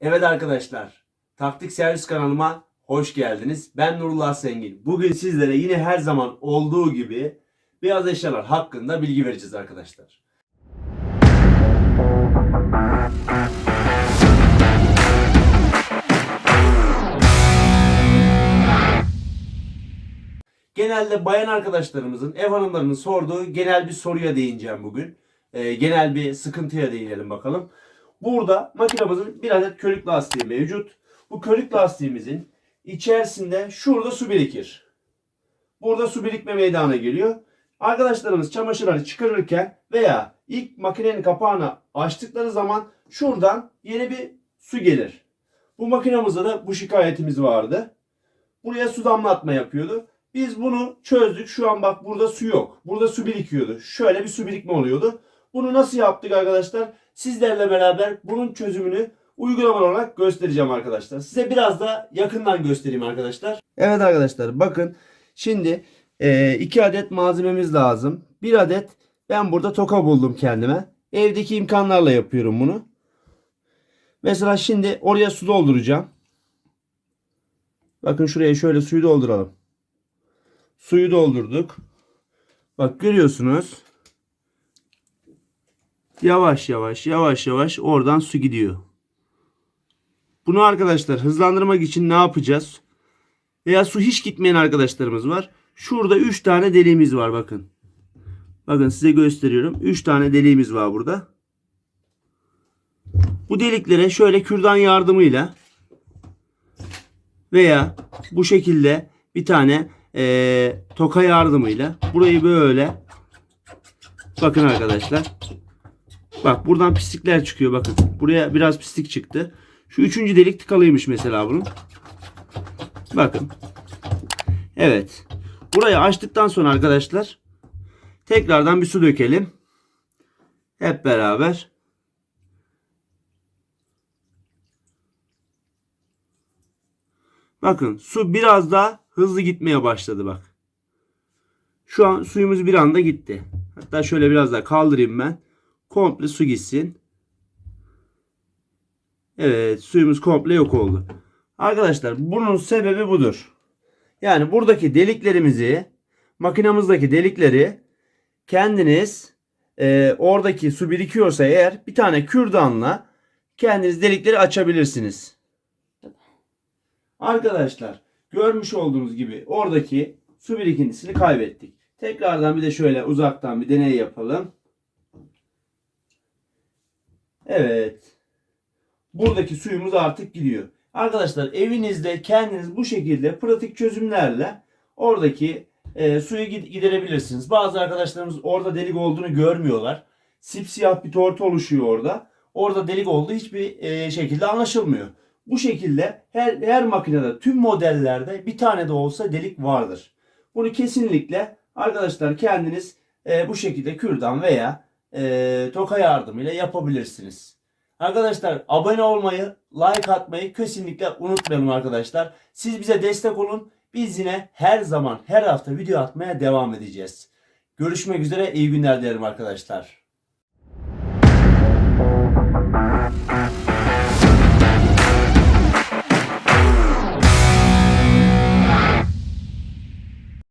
Evet arkadaşlar, Taktik Servis kanalıma hoş geldiniz. Ben Nurullah Sengin. Bugün sizlere yine her zaman olduğu gibi beyaz eşyalar hakkında bilgi vereceğiz arkadaşlar. Genelde bayan arkadaşlarımızın, ev hanımlarının sorduğu genel bir soruya değineceğim bugün. Ee, genel bir sıkıntıya değinelim bakalım. Burada makinamızın bir adet körük lastiği mevcut. Bu körük lastiğimizin içerisinde şurada su birikir. Burada su birikme meydana geliyor. Arkadaşlarımız çamaşırları çıkarırken veya ilk makinenin kapağını açtıkları zaman şuradan yeni bir su gelir. Bu makinamızda da bu şikayetimiz vardı. Buraya su damlatma yapıyordu. Biz bunu çözdük. Şu an bak burada su yok. Burada su birikiyordu. Şöyle bir su birikme oluyordu. Bunu nasıl yaptık arkadaşlar? Sizlerle beraber bunun çözümünü uygulamalı olarak göstereceğim arkadaşlar. Size biraz da yakından göstereyim arkadaşlar. Evet arkadaşlar bakın şimdi e, iki adet malzememiz lazım. Bir adet ben burada toka buldum kendime. Evdeki imkanlarla yapıyorum bunu. Mesela şimdi oraya su dolduracağım. Bakın şuraya şöyle suyu dolduralım. Suyu doldurduk. Bak görüyorsunuz. Yavaş yavaş yavaş yavaş oradan su gidiyor. Bunu arkadaşlar hızlandırmak için ne yapacağız? Veya su hiç gitmeyen arkadaşlarımız var. Şurada 3 tane deliğimiz var bakın. Bakın size gösteriyorum. 3 tane deliğimiz var burada. Bu deliklere şöyle kürdan yardımıyla veya bu şekilde bir tane eee, toka yardımıyla burayı böyle bakın arkadaşlar Bak buradan pislikler çıkıyor bakın. Buraya biraz pislik çıktı. Şu üçüncü delik tıkalıymış mesela bunun. Bakın. Evet. Burayı açtıktan sonra arkadaşlar tekrardan bir su dökelim. Hep beraber. Bakın su biraz daha hızlı gitmeye başladı bak. Şu an suyumuz bir anda gitti. Hatta şöyle biraz daha kaldırayım ben komple su gitsin. Evet suyumuz komple yok oldu. Arkadaşlar bunun sebebi budur. Yani buradaki deliklerimizi makinamızdaki delikleri kendiniz e, oradaki su birikiyorsa eğer bir tane kürdanla kendiniz delikleri açabilirsiniz. Arkadaşlar görmüş olduğunuz gibi oradaki su birikintisini kaybettik. Tekrardan bir de şöyle uzaktan bir deney yapalım. Evet. Buradaki suyumuz artık gidiyor. Arkadaşlar evinizde kendiniz bu şekilde pratik çözümlerle oradaki e, suyu gid- giderebilirsiniz. Bazı arkadaşlarımız orada delik olduğunu görmüyorlar. Sipsiyah bir tortu oluşuyor orada. Orada delik olduğu hiçbir e, şekilde anlaşılmıyor. Bu şekilde her, her makinede tüm modellerde bir tane de olsa delik vardır. Bunu kesinlikle arkadaşlar kendiniz e, bu şekilde kürdan veya e, toka yardımıyla yapabilirsiniz. Arkadaşlar abone olmayı, like atmayı kesinlikle unutmayalım arkadaşlar. Siz bize destek olun. Biz yine her zaman her hafta video atmaya devam edeceğiz. Görüşmek üzere iyi günler dilerim arkadaşlar.